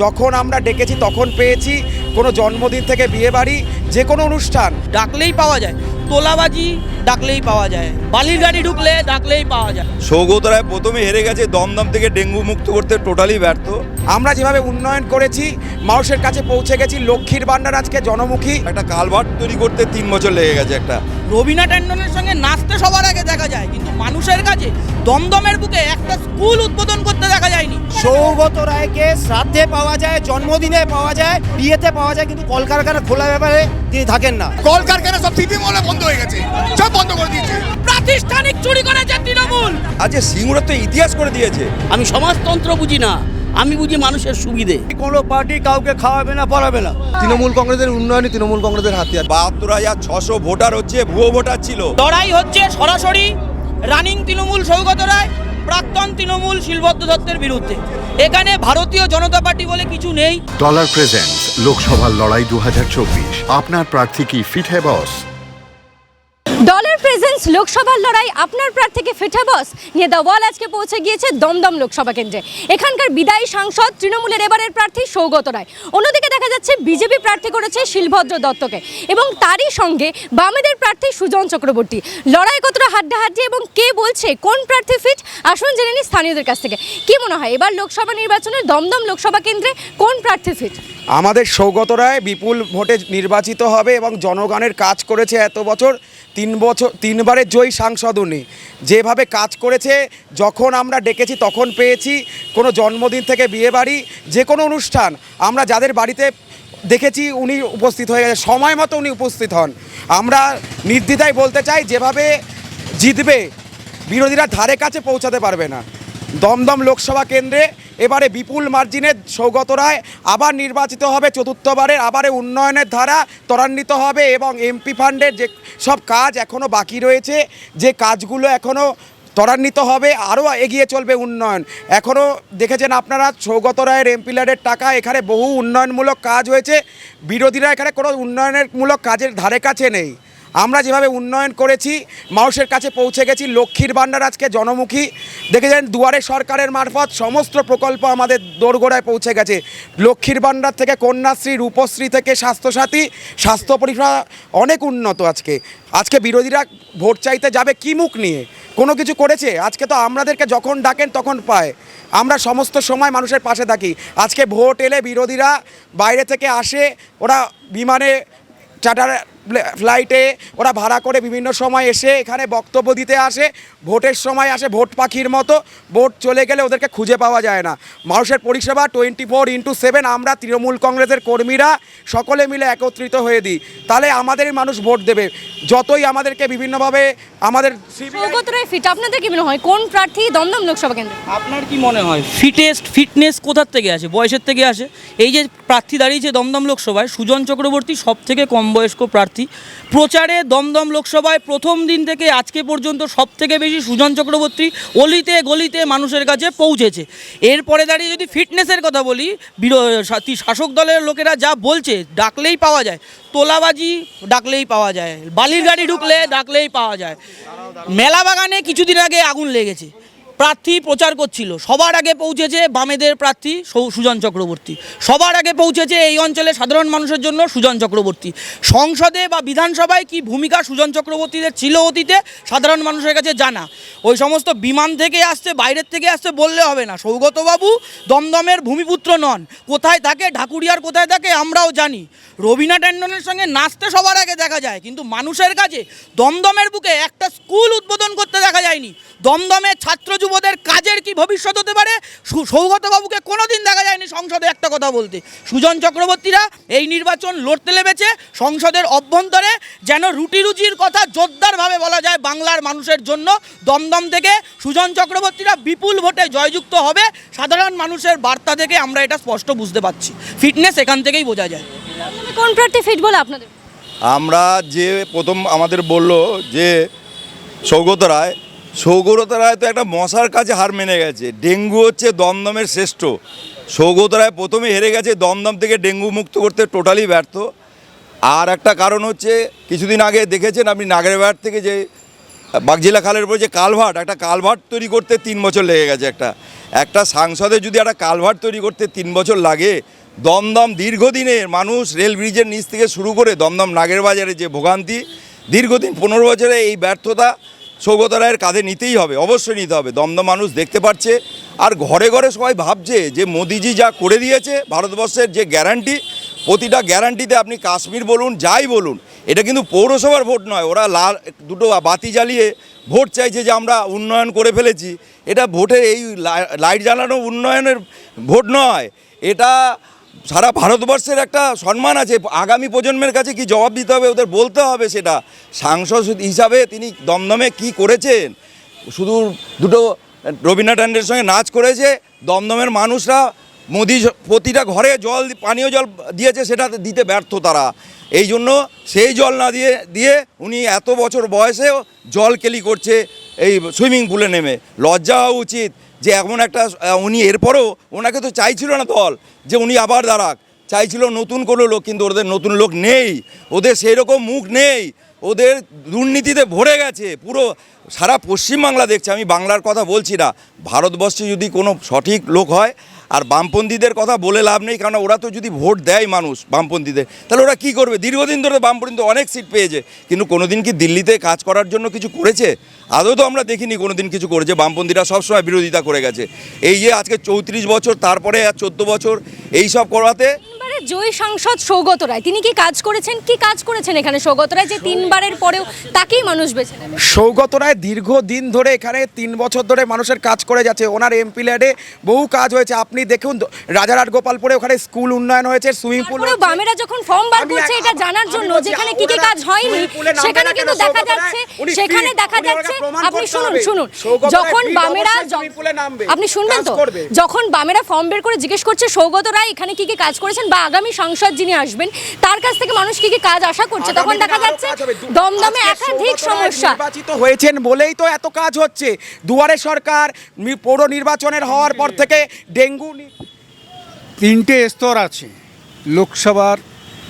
যখন আমরা ডেকেছি তখন পেয়েছি কোনো জন্মদিন থেকে বিয়েবাড়ি, যে কোনো অনুষ্ঠান। ডাকলেই পাওয়া যায়। তোলাবাজি ডাকলেই পাওয়া যায়। বালির গাড়ি ঢুকলে ডাকলেই পাওয়া যায়। সৌগত রায় প্রথমে হেরে গেছে দমদম থেকে ডেঙ্গু মুক্ত করতে টোটালি ব্যর্থ। আমরা যেভাবে উন্নয়ন করেছি মানুষের কাছে পৌঁছে গেছি লক্ষ্মীর ভাণ্ডার আজকে জনমুখী। একটা কালভার্ট তৈরি করতে তিন বছর লেগে গেছে একটা। রবিনা ট্যান্ডনের সঙ্গে নাচতে সবার আগে দেখা যায় কিন্তু মানুষের কাছে দমদমের বুকে একটা স্কুল উদ্বোধন করতে দেখা যায়নি। সৌগত রায়কে শ্রাদ্ধে পাওয়া যায় জন্মদিনে পাওয়া যায় বিয়েতে পাওয়া যায় কিন্তু কলকারখানা খোলা ব্যাপারে তিনি থাকেন না। কলকারখানা সব সিপি মলে বন্ধ হয়ে গেছে। সব বন্ধ করে দিয়েছে। প্রাতিষ্ঠানিক চুরি করেছে তৃণমূল। আজকে সিঙ্গুর তো ইতিহাস করে দিয়েছে। আমি সমাজতন্ত্র বুঝি না আমি বুঝি মানুষের সুবিধে। কোনো পার্টি কাউকে খাওয়াবে না পড়াবে না। তৃণমূল কংগ্রেসের উন্নয়নই তৃণমূল কংগ্রেসের হাতিয়ার। বাহাত্তর হাজার ছশো ভোটার হচ্ছে ভুয়ো ভোটার ছিল। লড়াই হচ্ছে সরাসরি রানিং তৃণমূল সৌগত রায় প্রাক্তন তৃণমূল শিলভদ্র দত্তের বিরুদ্ধে। এখানে ভারতীয় জনতা পার্টি বলে কিছু নেই। ডলার প্রেজেন্টস লোকসভার লড়াই দু হাজার চব্বিশ। আপনার প্রার্থী কি ফিট হ্যাঁ বস? প্রেজেন্স লোকসভার লড়াই আপনার প্রার্থীকে ফিটে বস। নিয়ে দ্য ওয়াল আজকে পৌঁছে গিয়েছে দমদম লোকসভা কেন্দ্রে। এখানকার বিদায়ী সাংসদ তৃণমূলের এবারের প্রার্থী সৌগত রায়। অন্যদিকে দেখা যাচ্ছে বিজেপি প্রার্থী করেছে শিলভদ্র দত্তকে। এবং তারই সঙ্গে বামেদের প্রার্থী সুজন চক্রবর্তী। লড়াই কতটা হাড্ডাহাড্ডি এবং কে বলছে কোন প্রার্থী ফিট আসুন জেনে নিই স্থানীয়দের কাছ থেকে। কি মনে হয়, এবার লোকসভা নির্বাচনে দমদম লোকসভা কেন্দ্রে কোন প্রার্থী ফিট আমাদের সৌগত রায় বিপুল ভোটে নির্বাচিত হবে এবং জনগণের কাজ করেছে এত বছর, তিন বছর তিনবারের জয়ী সাংসদ উনি। যেভাবে কাজ করেছে, যখন আমরা ডেকেছি তখন পেয়েছি। কোনো জন্মদিন থেকে বিয়ে বাড়ি যে কোনো অনুষ্ঠান, আমরা যাদের বাড়িতে দেখেছি উনি উপস্থিত হয়ে গেছে, সময় মতো উনি উপস্থিত হন। আমরা নির্দ্বিধায় বলতে চাই, যেভাবে জিতবে, বিরোধীরা ধারে কাছে পৌঁছাতে পারবে না। দমদম লোকসভা কেন্দ্রে এবারে বিপুল মার্জিনে সৌগত রায় আবার নির্বাচিত হবে চতুর্থবারের, আবারে উন্নয়নের ধারা ত্বরান্বিত হবে এবং এমপি ফান্ডের যে সব কাজ এখনও বাকি রয়েছে, যে কাজগুলো এখনও ত্বরান্বিত হবে, আরও এগিয়ে চলবে উন্নয়ন। এখনও দেখেছেন আপনারা, সৌগত রায়ের এমপি ল্যাডের টাকা এখানে বহু উন্নয়নমূলক কাজ হয়েছে। বিরোধীরা এখানে কোনো উন্নয়নের মূলক কাজের ধারে কাছে নেই। আমরা যেভাবে উন্নয়ন করেছি মানুষের কাছে পৌঁছে গেছি, লক্ষ্মীর ভাণ্ডার আজকে জনমুখী। দেখেছেন, দুয়ারে সরকারের মারফত সমস্ত প্রকল্প আমাদের দোরগোড়ায় পৌঁছে গেছে। লক্ষ্মীর ভাণ্ডার থেকে কন্যাশ্রী, রূপশ্রী থেকে স্বাস্থ্যসাথী, স্বাস্থ্য পরিষেবা অনেক উন্নত আজকে। আজকে বিরোধীরা ভোট চাইতে যাবে কি মুখ নিয়ে? কোনো কিছু করেছে? আজকে তো আমাদেরকে যখন ডাকেন তখন পায়। আমরা সমস্ত সময় মানুষের পাশে থাকি। আজকে ভোট এলে বিরোধীরা বাইরে থেকে আসে, ওরা বিমানে চার্টার ফ্লাইটে ওরা ভাড়া করে বিভিন্ন সময় এসে এখানে বক্তব্য দিতে আসে। ভোটের সময় আসে ভোট পাখির মতো। ভোট চলে গেলে ওদেরকে খুঁজে পাওয়া যায় না। মানুষের পরিষেবা টোয়েন্টি ফোর ইন্টু সেভেন আমরা তৃণমূল কংগ্রেসের কর্মীরা সকলে মিলে একত্রিত হয়ে দিই। তাহলে আমাদেরই মানুষ ভোট দেবে। যতই আমাদেরকে বিভিন্নভাবে আমাদের ফিট আপনাদের কি মনে হয়? কোন প্রার্থী দমদম লোকসভা কেন্দ্র? আপনার কি মনে হয়? ফিটেস্ট ফিটনেস কোথার থেকে আসে? বয়সের থেকে আসে? এই যে প্রার্থী দাঁড়িয়েছে দমদম লোকসভায় সুজন চক্রবর্তী সব থেকে কম বয়স্ক প্রার্থী প্রচারে দমদম লোকসভায় প্রথম দিন থেকে আজকে পর্যন্ত সব থেকে বেশি সুজন চক্রবর্তী অলিতে গলিতে মানুষের কাছে পৌঁছেছে। এরপরে দাঁড়িয়ে যদি ফিটনেসের কথা বলি শাসক দলের লোকেরা যা বলছে, ডাকলেই পাওয়া যায়। তোলাবাজি, ডাকলেই পাওয়া যায়। বালির গাড়ি ঢুকলে ডাকলেই পাওয়া যায়। মেলা বাগানে কিছুদিন আগে আগুন লেগেছে। প্রার্থী প্রচার করছিল। সবার আগে পৌঁছেছে বামেদের প্রার্থী সুজন চক্রবর্তী। সবার আগে পৌঁছেছে এই অঞ্চলে সাধারণ মানুষের জন্য সুজন চক্রবর্তী। সংসদে বা বিধানসভায় কি ভূমিকা সুজন চক্রবর্তীদের ছিল অতীতে? সাধারণ মানুষের কাছে জানা। ওই সমস্ত বিমান থেকে আসছে, বাইরের থেকে আসছে বললে হবে না। সৌগতবাবু দমদমের ভূমিপুত্র নন। কোথায় থাকে? ঢাকুরিয়ার কোথায় থাকে? আমরাও জানি। রবিনা ট্যান্ডনের সঙ্গে নাচতে সবার আগে দেখা যায়। কিন্তু মানুষের কাছে দমদমের বুকে একটা স্কুল উদ্বোধন করতে দেখা যায়নি। দমদমের ছাত্র যুবদের কাজের কি ভবিষ্যৎ হতে পারে? সু- সৌগতবাবুকে কোনোদিন দেখা যায়নি সংসদে একটা কথা বলতে। সুজন চক্রবর্তীরা এই নির্বাচন লড়তে লেগেছে সংসদের অভ্যন্তরে যেন রুটি রুচির কথা জোরদারভাবে বলা যায় বাংলার মানুষের জন্য। দমদম থেকে সুজন চক্রবর্তীরা বিপুল ভোটে জয়যুক্ত হবে। সাধারণ মানুষের বার্তা থেকে আমরা এটা স্পষ্ট বুঝতে পারছি। ফিটনেস এখান থেকেই বোঝা যায়। কোন প্রার্থী ফিট বলে আপনাদের? আমরা যে প্রথম আমাদের বলল যে সৌগত রায় সৌগত রায় তো একটা মশার কাছে হার মেনে গেছে। ডেঙ্গু হচ্ছে দমদমের শ্রেষ্ঠ। সৌগত রায় প্রথমে হেরে গেছে, দমদম থেকে ডেঙ্গু মুক্ত করতে টোটালি ব্যর্থ। আর একটা কারণ হচ্ছে, কিছুদিন আগে দেখেছেন আপনি নাগেরবাড় থেকে যে, বাগজিলা খালের উপরে যে কালভার্ট, একটা কালভার্ট তৈরি করতে তিন বছর লেগে গেছে একটা। একটা সাংসদে যদি একটা কালভার্ট তৈরি করতে তিন বছর লাগে, দমদম দীর্ঘদিনের মানুষ রেল ব্রিজের নিচ থেকে শুরু করে দমদম নাগের বাজারে যে ভোগান্তি, দীর্ঘদিন পনেরো বছরে এই ব্যর্থতা সৌগত রায়ের কাঁধে নিতেই হবে, অবশ্যই নিতে হবে। দমদম মানুষ দেখতে পাচ্ছে আর ঘরে ঘরে সবাই ভাবছে যে মোদিজি যা করে দিয়েছে, ভারতবর্ষের যে গ্যারান্টি, প্রতিটা গ্যারান্টিতে আপনি কাশ্মীর বলুন, যাই বলুন, এটা কিন্তু পৌরসভার ভোট নয়, ওরা লাল, দুটো বাতি জ্বালিয়ে ভোট চাইছে যে আমরা উন্নয়ন করে ফেলেছি। এটা ভোটের এই লাইট জ্বালানো উন্নয়নের ভোট নয়, এটা সারা ভারতবর্ষের একটা সম্মান আছে। আগামী প্রজন্মের কাছে কি জবাব দিতে হবে, ওদের বলতে হবে সেটা। সাংসদ হিসাবে তিনি দমদমে কি করেছেন? শুধু দুটো রবীন্দ্র ট্যান্ডের সঙ্গে নাচ করেছে, দমদমের মানুষরা মোদি প্রতিটা ঘরে জল, পানীয় জল দিয়েছে, সেটা দিতে ব্যর্থ তারা। এই জন্য সেই জল না দিয়ে দিয়ে উনি এত বছর বয়সেও জল কেলি করছে, এই সুইমিং পুলে নেমে। লজ্জা হওয়া উচিত। যে এমন একটা উনি এরপরও ওনাকে তো চাইছিল না দল, যে উনি আবার দাঁড়াক। চাইছিল নতুন কোনো লোক, কিন্তু ওদের নতুন লোক নেই। ওদের সেই রকম মুখ নেই। ওদের দুর্নীতিতে ভরে গেছে। পুরো সারা পশ্চিমবাংলা দেখছে। আমি বাংলার কথা বলছি না। ভারতবর্ষে যদি কোনো সঠিক লোক হয় আর বামপন্থীদের কথা বলে লাভ নেই কারণ ওরা তো যদি ভোট দেয় মানুষ বামপন্থীদের, তাহলে ওরা কি করবে? দীর্ঘদিন ধরে বামপন্থী অনেক সিট পেয়েছে, কিন্তু কোনোদিন কি দিল্লিতে কাজ করার জন্য কিছু করেছে? আদৌ তো আমরা দেখিনি কোনোদিন কিছু করেছে, বামপন্থীরা সবসময় বিরোধিতা করে গেছে। এই যে আজকে চৌত্রিশ বছর, তারপরে আর চোদ্দ বছর এই সব করাতে জয়ী সাংসদ সৌগত রায় তিনি কি কাজ করেছেন? কি কাজ করেছেন এখানে সৌগত রায় যে তিনবারের পরেও তাকেই মানুষ বেছে সৌগত রায় দীর্ঘদিন ধরে এখানে তিন বছর ধরে মানুষের কাজ করে যাচ্ছে। ওনার এমপি ল্যাডে বহু কাজ হয়েছে। আপনি দেখুন রাজারহাট গোপালপুরে ওখানে স্কুল উন্নয়ন হয়েছে সুইমিং পুল বামেরা যখন ফর্ম বার করছে এটা জানার জন্য যেখানে কি কি কাজ হয়নি সেখানে কিন্তু দেখা যাচ্ছে সেখানে দেখা যাচ্ছে আপনি শুনুন শুনুন। যখন বামেরা আপনি শুনবেন তো? যখন বামেরা ফর্ম বের করে জিজ্ঞেস করছে সৌগত রায় এখানে কি কি কাজ করেছেন বা আগামী সংসদ যিনি আসবেন তার কাছ থেকে মানুষ কি কি কাজ আশা করছে? তখন দেখা যাচ্ছে দমদমে একাধিক সমস্যা। নির্বাচিত হয়েছেন বলেই তো এত কাজ হচ্ছে। দুয়ারে সরকার পৌর নির্বাচনের হওয়ার পর থেকে ডেঙ্গু তিনটে স্তর আছে লোকসভার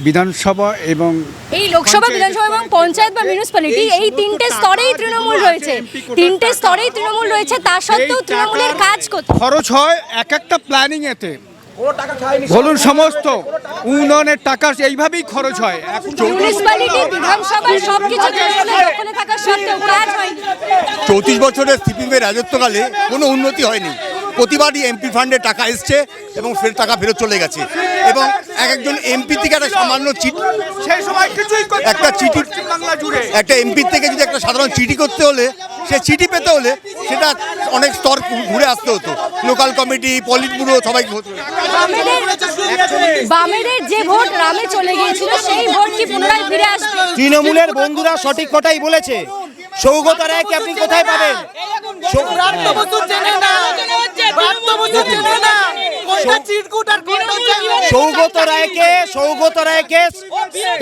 বিধানসভা এবং এই লোকসভা বিধানসভা এবং পঞ্চায়েত বা মিউনিসিপ্যালিটি এই তিনটে স্তরেই তৃণমূল রয়েছে। তিনটে স্তরেই তৃণমূল রয়েছে তা সত্ত্বেও তৃণমূলের কাজ কোথায়? খরচ হয় এক একটা প্ল্যানিং এতে। বলুন সমস্ত উন্নয়নের টাকা এইভাবেই খরচ হয়। মিউনিসিপ্যালিটি বিধানসভা সবকিছু থাকা সত্ত্বেও কাজ হয়নি। চৌত্রিশ বছরের সিপিএমের রাজত্বকালে কোনো উন্নতি হয়নি। প্রতিবারই এমপি ফান্ডে টাকা এসছে এবং ফের টাকা ফেরত চলে গেছে। এবং এক একজন এমপি থেকে একটা সামান্য চিঠি সেই সময় কিছুই একটা চিঠি একটা এমপি থেকে যদি একটা সাধারণ চিঠি করতে হলে সে চিঠি পেতে হলে সেটা অনেক স্তর ঘুরে আসতে হতো। লোকাল কমিটি পলিট ব্যুরো সবাই হতো বামেদের বামেদের যে ভোট রামে চলে গিয়েছিল সেই ভোট কি পুনরায় ফিরে আসবে? তৃণমূলের বন্ধুরা সঠিক কথাই বলেছে। সৌগত রায়কে আপনি কোথায় পাবেন? সৌগত রায়কে সৌগত রায়কে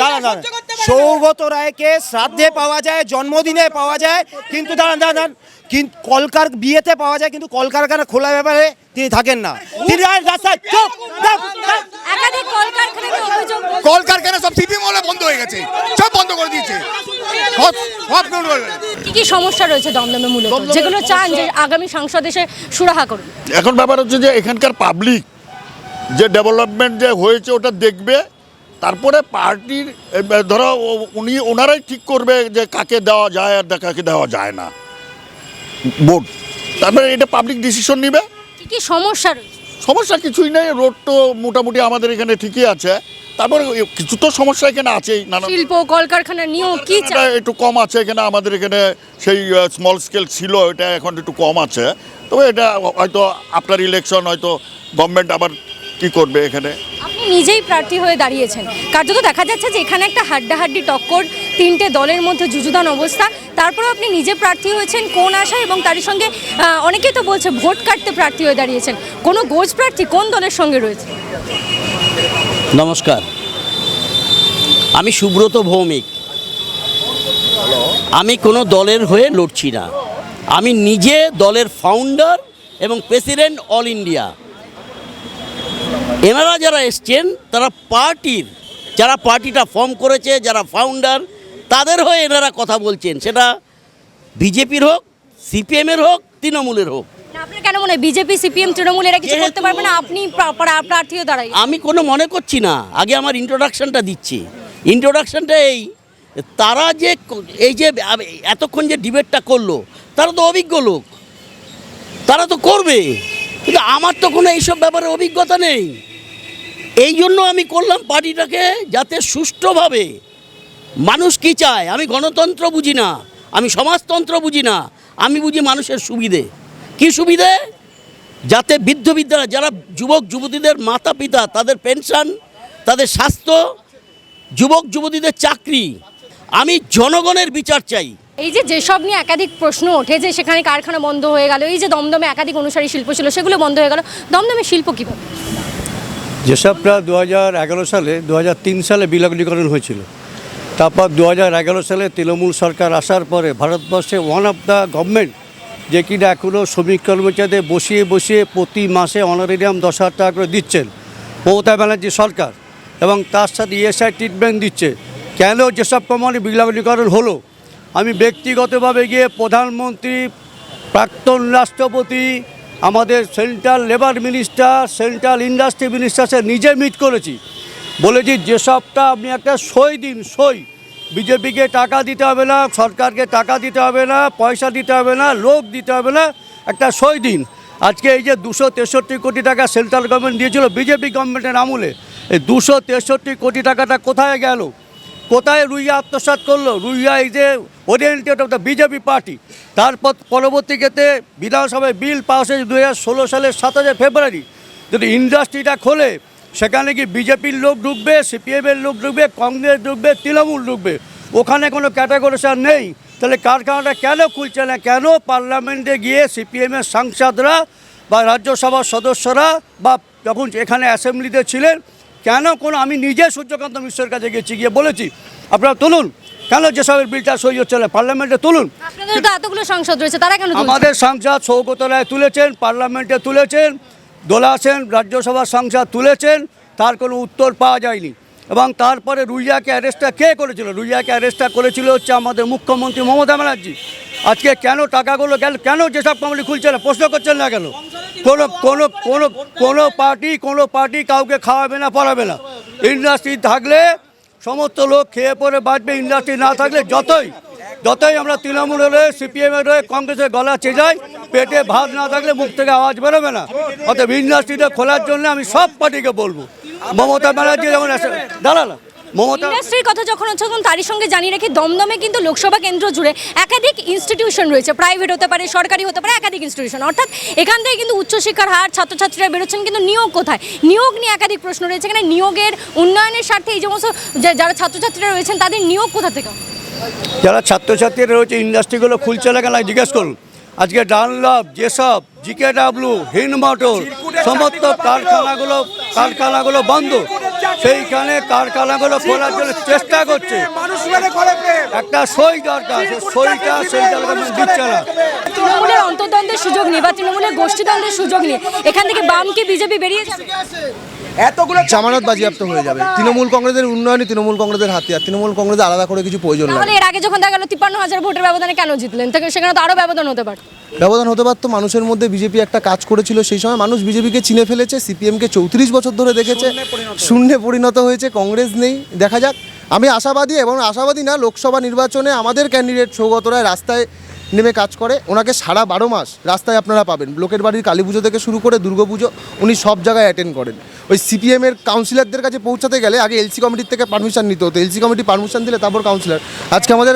দাঁড়ান দাঁড়ান। সৌগত রায়কে শ্রাদ্ধে পাওয়া যায় জন্মদিনে পাওয়া যায় কিন্তু দাঁড়ান দাঁড়ান দাঁড়ান। কিন্তু কলকার বিয়েতে পাওয়া যায় কিন্তু কলকারখানা খোলা ব্যাপারে তিনি থাকেন না। তিনি রাস্তায় চুপ, কলকারখানা সব সিপিএম হলে বন্ধ হয়ে গেছে। সব বন্ধ করে দিয়েছে। সব সব বন্ধ করে দিয়েছে। কি কি সমস্যা রয়েছে দমদমে মূলত? যেগুলো চান যে আগামী সংসদ এসে সুরাহা করুন। এখন ব্যাপার হচ্ছে যে এখানকার পাবলিক যে ডেভেলপমেন্ট যে হয়েছে ওটা দেখবে তারপরে পার্টির ধরো উনি ওনারাই ঠিক করবে যে কাকে দেওয়া যায় আর কাকে দেওয়া যায় না। ভোট তারপরে এটা পাবলিক ডিসিশন নেবে? কি কি সমস্যা রয়েছে। সমস্যা কিছুই নেই রোড তো মোটামুটি আমাদের এখানে ঠিকই আছে। তারপরে কিছু তো সমস্যা এখানে আছেই নানা শিল্প কলকারখানা নিয়েও কি চাই একটু কম আছে এখানে আমাদের এখানে সেই স্মল স্কেল ছিল এটা এখন একটু কম আছে। তবে এটা হয়তো আফটার ইলেকশন হয়তো গভর্নমেন্ট আবার কি করবে এখানে? আপনি নিজেই প্রার্থী হয়ে দাঁড়িয়েছেন। কার্যত দেখা যাচ্ছে যে এখানে একটা হাড্ডাহাড্ডি টক্কর তিনটে দলের মধ্যে যুযুধান অবস্থা। তারপরেও আপনি নিজে প্রার্থী হয়েছেন কোন আশায় এবং তারই সঙ্গে অনেকেই তো বলছে ভোট কাটতে প্রার্থী হয়ে দাঁড়িয়েছেন। কোনো গোজ প্রার্থী কোন দলের সঙ্গে রয়েছে? নমস্কার। আমি সুব্রত ভৌমিক। আমি কোনো দলের হয়ে লড়ছি না। আমি নিজে দলের ফাউন্ডার এবং প্রেসিডেন্ট অল ইন্ডিয়া এনারা যারা এসছেন তারা পার্টির যারা পার্টিটা ফর্ম করেছে যারা ফাউন্ডার তাদের হয়ে এনারা কথা বলছেন। সেটা বিজেপির হোক সিপিএমের হোক তৃণমূলের হোক। আপনার কেন মনে হয় বিজেপি সিপিএম তৃণমূল এরা কিছু করতে পারবে না? আপনি প্রা- প্রা- দাঁড়াই। আমি কোনো মনে করছি না। আগে আমার ইন্ট্রোডাকশনটা দিচ্ছি। ইন্ট্রোডাকশনটা এই তারা যে এই যে এতক্ষণ যে ডিবেটটা করল তারা তো অভিজ্ঞ লোক। তারা তো করবে। কিন্তু আমার তো কোনো এইসব ব্যাপারে অভিজ্ঞতা নেই। এই জন্য আমি করলাম পার্টিটাকে যাতে সুষ্ঠুভাবে মানুষ কি চায়? আমি গণতন্ত্র বুঝি না, আমি সমাজতন্ত্র বুঝি না, আমি বুঝি মানুষের সুবিধে। কি সুবিধে? যাতে বৃদ্ধ বিদ্যারা যারা যুবক যুবতীদের মাতা পিতা, তাদের পেনশন, তাদের স্বাস্থ্য, যুবক যুবতীদের চাকরি, আমি জনগণের বিচার চাই। এই যে যেসব নিয়ে একাধিক প্রশ্ন ওঠে যে সেখানে কারখানা বন্ধ হয়ে গেল, এই যে দমদমে একাধিক অনুসারী শিল্প ছিল, সেগুলো বন্ধ হয়ে গেল, দমদমে শিল্প কীভাবে? যেসবটা দু হাজার এগারো সালে দু হাজার তিন সালে বিলগ্নীকরণ হয়েছিল, তারপর দু হাজার এগারো সালে তৃণমূল সরকার আসার পরে ভারতবর্ষে ওয়ান অফ দ্য গভর্নমেন্ট যে কিনা এখনও শ্রমিক কর্মচারীদের বসিয়ে বসিয়ে প্রতি মাসে অনারেরিয়াম দশ হাজার টাকা করে দিচ্ছেন মমতা ব্যানার্জি সরকার এবং তার সাথে ইএসআই ট্রিটমেন্ট দিচ্ছে। কেন যেসব কোম্পানি বিলগ্নীকরণ হলো? আমি ব্যক্তিগতভাবে গিয়ে প্রধানমন্ত্রী, প্রাক্তন রাষ্ট্রপতি আমাদের central labour minister, central industry minister সে নিজে মিট করেছি। বলেছি যেসবটা আপনি একটা সই দিন, সই। বিজেপিকে টাকা দিতে হবে না, সরকারকে টাকা দিতে হবে না, পয়সা দিতে হবে না লোক দিতে হবে না, একটা সই দিন। আজকে এই যে দুশো তেষট্টি কোটি টাকা সেন্ট্রাল গভর্নমেন্ট দিয়েছিল বিজেপি গভর্নমেন্টের আমলে, এই দুশো তেষট্টি কোটি টাকাটা কোথায় গেল? কোথায় রুইয়া আত্মসাৎ করল? রুইয়া এই যে oriented of the BJP party তারপর পরবর্তীতে বিধানসভায় বিল পাস হয়েছে দু হাজার ষোলো সালের সাতাশে ফেব্রুয়ারি। যদি ইন্ডাস্ট্রিটা খোলে, সেখানে কি বিজেপির লোক ঢুকবে সিপিএমের লোক ঢুকবে, কংগ্রেস ঢুকবে, তৃণমূল ঢুকবে? ওখানে কোনো ক্যাটাগরিসার নেই। তাহলে কারখানাটা কেন খুলছে না? কেন পার্লামেন্টে গিয়ে সিপিএমের সাংসদরা বা রাজ্যসভার সদস্যরা বা যখন এখানে অ্যাসেম্বলিতে ছিলেন কেন কোনো আমি নিজে সূর্যকান্ত মিশ্রের কাছে গেছি গিয়ে বলেছি। আপনারা তুলুন কেন যেসবের বিলটা সই হচ্ছে না পার্লামেন্টে তুলুন। এতগুলো সংসদ রয়েছে তারা কেন আমাদের সাংসদ সৌগত রায় তুলেছেন পার্লামেন্টে তুলেছেন দোলা সেন রাজ্যসভার সাংসদ তুলেছেন তার কোনো উত্তর পাওয়া যায়নি। এবং তারপরে রুইয়াকে অ্যারেস্টটা কে করেছিল? রুইয়াকে অ্যারেস্টটা করেছিল হচ্ছে আমাদের মুখ্যমন্ত্রী মমতা ব্যানার্জি। আজকে কেন টাকাগুলো গেল? কেন যেসব কোম্পানি খুলছে না? প্রশ্ন করছেন না কেন? কোনো কোনো কোনো কোনো পার্টি কোনো পার্টি কাউকে খাওয়াবে না, পড়াবে না। ইন্ডাস্ট্রি থাকলে সমস্ত লোক খেয়ে পরে বাঁচবে ইন্ডাস্ট্রি না থাকলে যতই যতই আমরা তৃণমূলের হয়ে সিপিএমের হয়ে, কংগ্রেসের গলা চেজাই, পেটে ভাত না থাকলে মুখ থেকে আওয়াজ বেরোবে না। অতএব ইন্ডাস্ট্রিটা খোলার জন্য আমি সব পার্টিকে বলব। মমতা ব্যানার্জি দাঁড়ালা মমতা ইন্ডাস্ট্রির কথা যখন হচ্ছে তখন তারই সঙ্গে জানিয়ে রাখি দমদমে কিন্তু লোকসভা কেন্দ্র জুড়ে একাধিক ইনস্টিটিউশন রয়েছে। প্রাইভেট হতে পারে সরকারি হতে পারে একাধিক ইনস্টিটিউশন অর্থাৎ এখান থেকে কিন্তু উচ্চশিক্ষার হার ছাত্রছাত্রীরা বেরোচ্ছেন কিন্তু নিয়োগ কোথায়? নিয়োগ নিয়ে একাধিক প্রশ্ন রয়েছে। এখানে নিয়োগের উন্নয়নের স্বার্থে এই সমস্ত যে- যারা ছাত্রছাত্রীরা রয়েছেন তাদের নিয়োগ কোথা থেকে? যারা ছাত্রছাত্রীরা রয়েছে ইন্ডাস্ট্রিগুলো খুলছে না কেন? জিজ্ঞেস করুন। আজকে ডানলভ যেসব জিকে ডাব্লু হিন মোটর সমস্ত কারখানাগুলো কারখানাগুলো বন্ধ। সেইখানে কারখানাগুলো খোলার জন্য চেষ্টা করছে। একটা সই দরকার সেই সইটা সেন্ট্রাল গভর্নমেন্ট দিচ্ছে না। তৃণমূলের অন্তর্দ্বন্দ্বের সুযোগ নেই বা তৃণমূলের গোষ্ঠীদ্বন্দ্বের সুযোগ নেই। এখান থেকে বাম কি বিজেপি বেরিয়ে যাবে এতগুলো জামানত বাজেয়াপ্ত হয়ে যাবে। তৃণমূল কংগ্রেসের উন্নয়নই তৃণমূল কংগ্রেসের হাতিয়ার। তৃণমূল কংগ্রেস আলাদা করে কিছু প্রয়োজন তাহলে এর আগে যখন দেখা গেল তিপ্পান্ন হাজার ভোটের ব্যবধানে কেন জিতলেন? থেকে সেখানে তো আরও ব্যবধান হতে পারে ব্যবধান হতে পারতো মানুষের মধ্যে বিজেপি একটা কাজ করেছিল সেই সময় মানুষ বিজেপিকে চিনে ফেলেছে সিপিএমকে চৌত্রিশ বছর ধরে দেখেছে শূন্যে পরিণত হয়েছে। কংগ্রেস নেই। দেখা যাক আমি আশাবাদী এবং আশাবাদী না লোকসভা নির্বাচনে আমাদের ক্যান্ডিডেট সৌগত রায় রাস্তায় নেমে কাজ করে, ওনাকে সারা বারো মাস রাস্তায় আপনারা পাবেন। লোকের বাড়ির কালী পুজো থেকে শুরু করে দুর্গা পুজো, উনি সব জায়গায় অ্যাটেন্ড করেন। ওই সিপিএমের কাউন্সিলরদের কাছে পৌঁছাতে গেলে আগে এলসি কমিটির থেকে পারমিশন নিতে হতো। এলসি কমিটি পারমিশন দিলে তারপর কাউন্সিলর আজকে আমাদের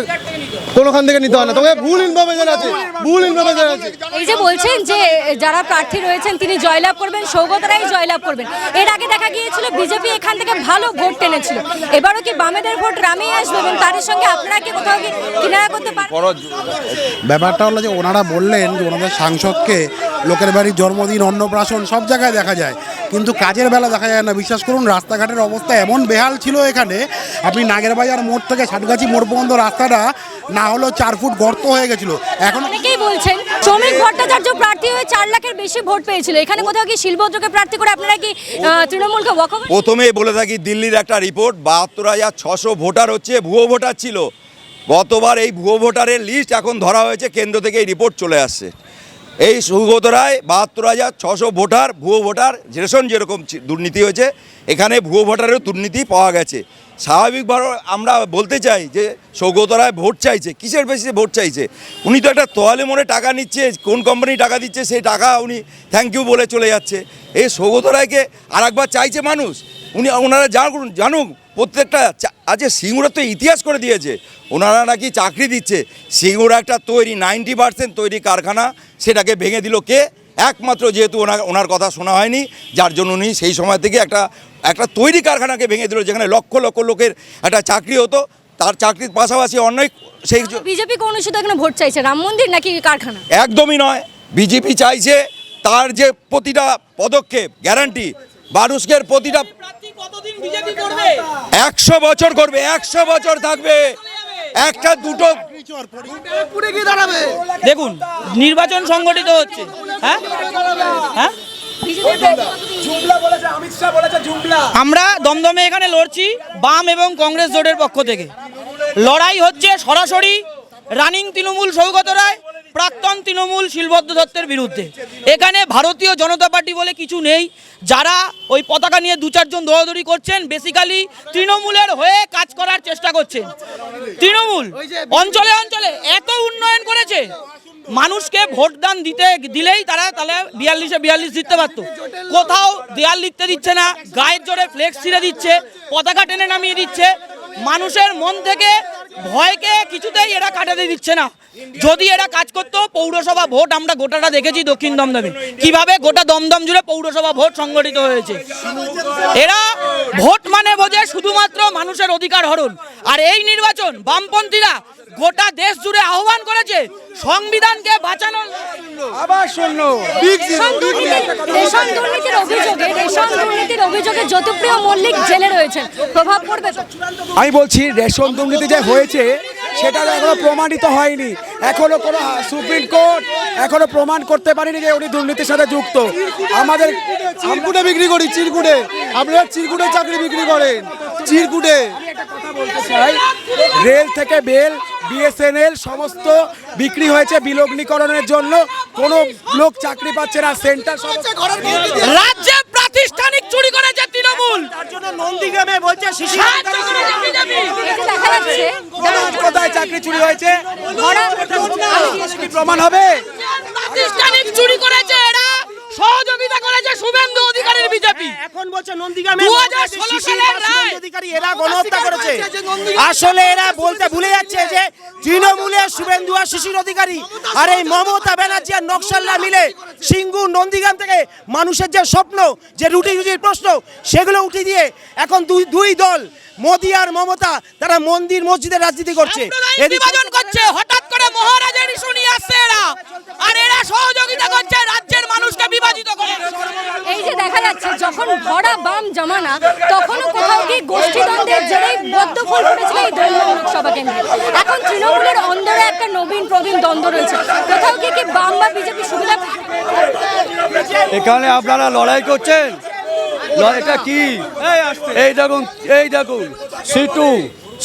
কোনোখান থেকে নিতে হয় না। তবে ভুল ইনফরমেশন আছে ভুল ইনফরমেশন আছে। এই যে বলছেন যে যারা প্রার্থী রয়েছেন তিনি জয়লাভ করবেন সৌগত রায় জয়লাভ করবেন। এর আগে দেখা গিয়েছিল বিজেপি এখান থেকে ভালো ভোট টেনেছিল। এবারও কি বামেদের ভোট রামেই আসবে এবং তার সঙ্গে আপনারা কি কোথাও কি কিনারা করতে পারেন? ব্যাপারটা হলো যে ওনারা বললেন যে ওনাদের সাংসদকে লোকের বাড়ির জন্মদিন অন্নপ্রাশন সব জায়গায় দেখা যায়। কিন্তু কাজের বেলা দেখা যায় না। বিশ্বাস করুন রাস্তাঘাটের অবস্থা এমন বেহাল ছিল এখানে। আপনি নাগেরবাজার মোড় থেকে ষাটগাছি মোড় পর্যন্ত রাস্তাটা না হলেও চার ফুট গর্ত হয়ে গেছিল। এখন অনেকেই বলছেন শ্রমিক ভট্টাচার্য প্রার্থী হয়ে চার লাখের বেশি ভোট পেয়েছিল। এখানে কোথাও কি শিলভদ্রকে প্রার্থী করে আপনারা কি তৃণমূলকে ওয়াকওভার প্রথমেই বলে থাকি দিল্লির একটা রিপোর্ট বাহাত্তর হাজার ছশো ভোটার হচ্ছে ভুয়ো ভোটার ছিল। গতবার এই ভুয়ো ভোটারের লিস্ট এখন ধরা হয়েছে কেন্দ্র থেকে এই রিপোর্ট চলে আসছে। এই সুগত রায় বাহাত্তর হাজার ছশো ভোটার, ভুয়ো ভোটার রেশন যেরকম দুর্নীতি হয়েছে, এখানে ভুয়ো ভোটারেরও দুর্নীতি পাওয়া গেছে। স্বাভাবিকভাবে আমরা বলতে চাই যে সৌগত রায় ভোট চাইছে, কিসের বেশি ভোট চাইছে? উনি তো একটা তোয়ালে মোড়ে টাকা নিচ্ছে, কোন কোম্পানি টাকা দিচ্ছে, সেই টাকা উনি থ্যাংক ইউ বলে চলে যাচ্ছে। এই সৌগত রায়কে আর চাইছে মানুষ? উনি ওনারা জানুন জানুক প্রত্যেকটা আজকে সিঙ্গুরা তো ইতিহাস করে দিয়েছে। ওনারা নাকি চাকরি দিচ্ছে। সিঙ্গুরা একটা তৈরি নাইনটি পার্সেন্ট তৈরি কারখানা সেটাকে ভেঙে দিল কে? একমাত্র যেহেতু ওনার ওনার কথা শোনা হয়নি যার জন্য উনি সেই সময় থেকে একটা একটা তৈরি কারখানাকে ভেঙে দিল যেখানে লক্ষ লক্ষ লোকের একটা চাকরি হতো। তার চাকরির পাশাপাশি অনেক সেই বিজেপি কোন শুধু এখানে ভোট চাইছে? রাম মন্দির নাকি কারখানা? একদমই নয়। বিজেপি চাইছে তার যে প্রতিটা পদক্ষেপ গ্যারান্টি মানুষকে প্রতিটা একশো বছর করবে, একশো বছর থাকবে। একটা দুটো দেখুন, নির্বাচন সংগঠিত হচ্ছে। হ্যাঁ? হ্যাঁ? আমরা দমদমে এখানে লড়ছি বাম এবং কংগ্রেস জোটের পক্ষ থেকে। লড়াই হচ্ছে সরাসরি রানিং তৃণমূল সৌগত রায় প্রাক্তন তৃণমূল শিলবদ্ধ দত্তের বিরুদ্ধে। এখানে ভারতীয় জনতা পার্টি বলে কিছু নেই। যারা ওই পতাকা নিয়ে দু চারজন দৌড়াদৌড়ি করছেন বেসিক্যালি তৃণমূলের হয়ে কাজ করার চেষ্টা করছেন। তৃণমূল, অঞ্চলে অঞ্চলে এত উন্নয়ন করেছে, মানুষকে ভোটদান দিতে, দিলেই তারা তাহলে বিয়াল্লিশে বিয়াল্লিশ জিততে পারতো। কোথাও দেয়াল লিখতে দিচ্ছে না, গায়ের জোরে ফ্লেক্স ছিঁড়ে দিচ্ছে, পতাকা টেনে নামিয়ে দিচ্ছে। মানুষের মন থেকে ভয়কে কিছুতেই এরা কাটাতে দিচ্ছে না। যদি এরা কাজ করতো পৌরসভা ভোট আমরা গোটাটা দেখেছি দক্ষিণ দমদমে। কীভাবে গোটা দমদম জুড়ে পৌরসভা ভোট সংগঠিত হয়েছে? এরা ভোট মানে বোঝে শুধুমাত্র মানুষের অধিকার হরণ। আর এই নির্বাচন বামপন্থীরা গোটা দেশ জুড়ে আহ্বান করেছে সংবিধানকে বাঁচানোর আবার শূন্য রেশন দুর্নীতির অভিযোগে রেশন দুর্নীতির অভিযোগে জ্যোতিপ্রিয় মল্লিক জেলে রয়েছেন প্রভাব পড়বে আমি বলছি রেশন দুর্নীতি যে হয়েছে সেটা এখনও প্রমাণিত হয়নি। এখনও কোনো সুপ্রিম কোর্ট এখনও প্রমাণ করতে পারেনি যে উনি দুর্নীতির সাথে যুক্ত। আমাদের চিরকুটে বিক্রি করি চিরকুটে। আপনারা চিরকুটে চাকরি বিক্রি করেন। চিরকুটে। রেল থেকে বেল বিএসএনএল সমস্ত বিক্রি হয়েছে বিলগ্নীকরণের জন্য। কোনো লোক চাকরি পাচ্ছে না সেন্টার রাজ্যে প্রাতিষ্ঠানিক চুরি করেছে তৃণমূল। তার জন্য নন্দীগ্রামে বলছে কোথায় চাকরি চুরি হয়েছে? প্রমাণ হবে? প্রাতিষ্ঠানিক চুরি করেছে। সহযোগিতা করেছে শুভেন্দু অধিকারীর বিজেপি। এখন বলছে নন্দীগ্রামে 2016 শিশির সালের রায়। অধিকারী এরা গণহত্যা করেছে। আসলে এরা বলতে ভুলে যাচ্ছে যে তৃণমূলের শুভেন্দু আর শিশির অধিকারী আর এই মমতা ব্যানার্জি আর নকশাল্লা মিলে সিঙ্গুর নন্দীগ্রাম থেকে মানুষের যে স্বপ্ন যে রুটি রুটির প্রশ্ন সেগুলো উঠে দিয়ে এখন দুই দুই দল মোদি আর মমতা তারা মন্দির মসজিদের রাজনীতি করছে। এদিকে- করছে হঠাৎ করে মহারাজের ইস্যু নিয়ে আসছে এরা। আর এরা সহযোগিতা করছে রাজ্যের মানুষকে বিভাজিত করে। এই যে দেখা যাচ্ছে যখন ভরা বাম জমানা তখনও কোথাও গিয়ে গোষ্ঠীদ্বন্দ্বের জেরেই বদ্ধ ফল করেছিল এই দমদম লোকসভা কেন্দ্রে। এখন তৃণমূলের অন্দরে একটা নবীন প্রবীণ দ্বন্দ্ব রয়েছে। কোথাও গিয়ে কি বাম বা বিজেপি সুবিধা এখানে আপনারা লড়াই করছেন? এটা কি? এই দেখুন এই দেখুন CITU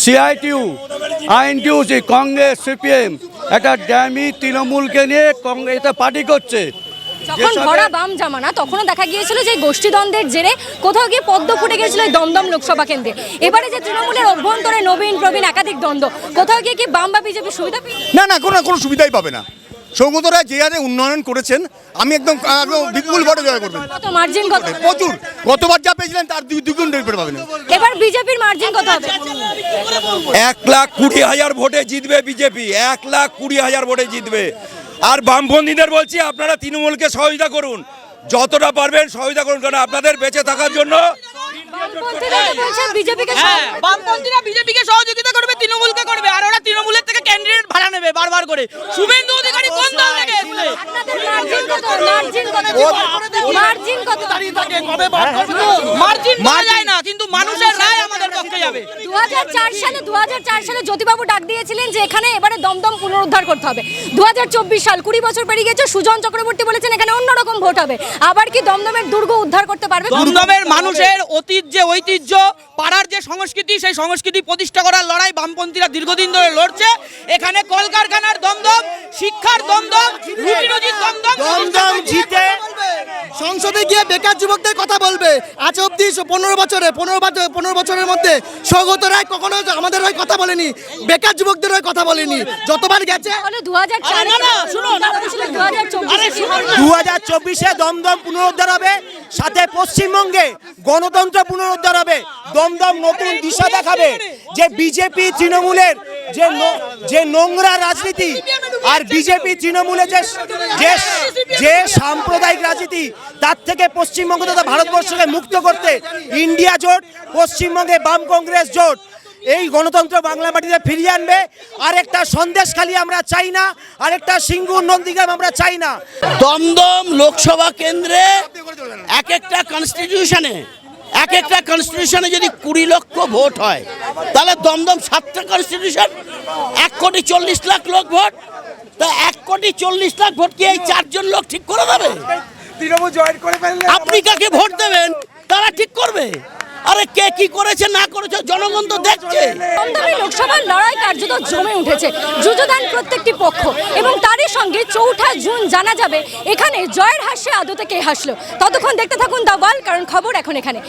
CITU INTUC Congress CPM একটা ড্যামি তৃণমূলকে নিয়ে কংগ্রেস পার্টি করছে। যখন ভরা বাম জামানা তখনও দেখা গিয়েছিল যে গোষ্ঠীদ্বন্দ্বের জেরে কোথাও গিয়ে পদ্ম ফুটে গিয়েছিল দমদম লোকসভা কেন্দ্রে। এবারে যে তৃণমূলের অভ্যন্তরে নবীন প্রবীণ একাধিক দ্বন্দ্ব কোথাও গিয়ে কি বাম বা বিজেপি সুবিধা? না না কোনো কোনো সুবিধাই পাবে না। সৌগত রায় যে হারে উন্নয়ন করেছেন আমি একদম একদম বিপুল ভোটে জয় করবেন। কত মার্জিন কত প্রচুর। গতবার যা পেয়েছিলেন তার দুই দ্বিগুণ পাবেন। এবার বিজেপির মার্জিন কত হবে? এক লাখ কুড়ি হাজার ভোটে জিতবে বিজেপি এক লাখ কুড়ি হাজার ভোটে জিতবে। আর বামপন্থীদের বলছি আপনারা তৃণমূলকে সহযোগিতা করুন। যতটা পারবেন সহযোগিতা করুন কারণ আপনাদের বেঁচে থাকার জন্য বামপন্থীরা বিজেপিকে হ্যাঁ বিজেপিকে সহযোগিতা করবে তৃণমূলকে করবে আর ওরা তৃণমূলের থেকে ক্যান্ডিডেট ভাড়া নেবে বারবার করে। শুভেন্দু অধিকারী কোন দল থেকে এসেছে? আপনাদের মার্জিন কত? মার্জিন কত? মার্জিন কত? মার্জিন মারা যায় না কিন্তু মানুষের দু সালে দু সালে জ্যোতিবাবু ডাক দিয়েছিলেন যে এখানে এবারে দমদম পুনরুদ্ধার করতে হবে। দু সাল কুড়ি বছর পেরিয়ে গেছে সুজন চক্রবর্তী বলেছেন এখানে অন্যরকম ভোট হবে। আবার কি দমদমের দুর্গ উদ্ধার করতে পারবে? দমদমের মানুষের অতীত যে ঐতিহ্য পাড়ার যে সংস্কৃতি সেই সংস্কৃতি প্রতিষ্ঠা করার লড়াই বামপন্থীরা দীর্ঘদিন ধরে লড়ছে। এখানে কলকারখানার দমদম শিক্ষার দমদম রুটি রুজির দমদম দমদম জিতে সংসদে গিয়ে বেকার যুবকদের কথা বলবে। আজ অব্দি পনেরো বছরে পনেরো বছর পনেরো বছরের মধ্যে সৌগত রায় কখনো আমাদের হয়ে কথা বলেনি বেকার যুবকদের হয়ে কথা বলেনি যতবার গেছে দু হাজার চব্বিশে দমদম পুনরুদ্ধার হবে সাথে পশ্চিমবঙ্গে গণতন্ত্র পুনরুদ্ধার হবে। দমদম নতুন দিশা দেখাবে যে বিজেপি তৃণমূলের যে ন- যে নোংরা রাজনীতি আর বিজেপি তৃণমূলের যে যে যে সাম্প্রদায়িক রাজনীতি তার থেকে পশ্চিমবঙ্গ তথা ভারতবর্ষকে মুক্ত করতে ইন্ডিয়া জোট পশ্চিমবঙ্গে বাম কংগ্রেস জোট। এই গণতন্ত্র বাংলা মাটিতে ফিরিয়ে আনবে। আরেকটা সন্দেশ খালি আমরা চাই না আরেকটা সিঙ্গুর নন্দীগ্রাম আমরা চাই না। দমদম লোকসভা কেন্দ্রে এক একটা কনস্টিটিউশনে এক একটা কনস্টিটিউশনে যদি কুড়ি লক্ষ ভোট হয় তাহলে দমদম সাতটা কনস্টিটিউশন এক কোটি চল্লিশ লাখ লোক ভোট তা এক কোটি চল্লিশ লাখ ভোট কি এই চারজন লোক ঠিক করে দেবে? তৃণমূল জয়েন করে ফেললে আপনি কাকে ভোট দেবেন? তারা ঠিক করবে। আরে কে কি করেছে না করেছে জনগণ তো দেখছে। দমদমে লোকসভার লড়াই কার্যত জমে উঠেছে। যুযদান প্রত্যেকটি পক্ষ এবং তারই সঙ্গে চৌঠা জুন জানা যাবে। এখানে জয়ের হাসে আদতে কে হাসলো? ততক্ষণ দেখতে থাকুন দা ওয়াল কারণ খবর এখন এখানে।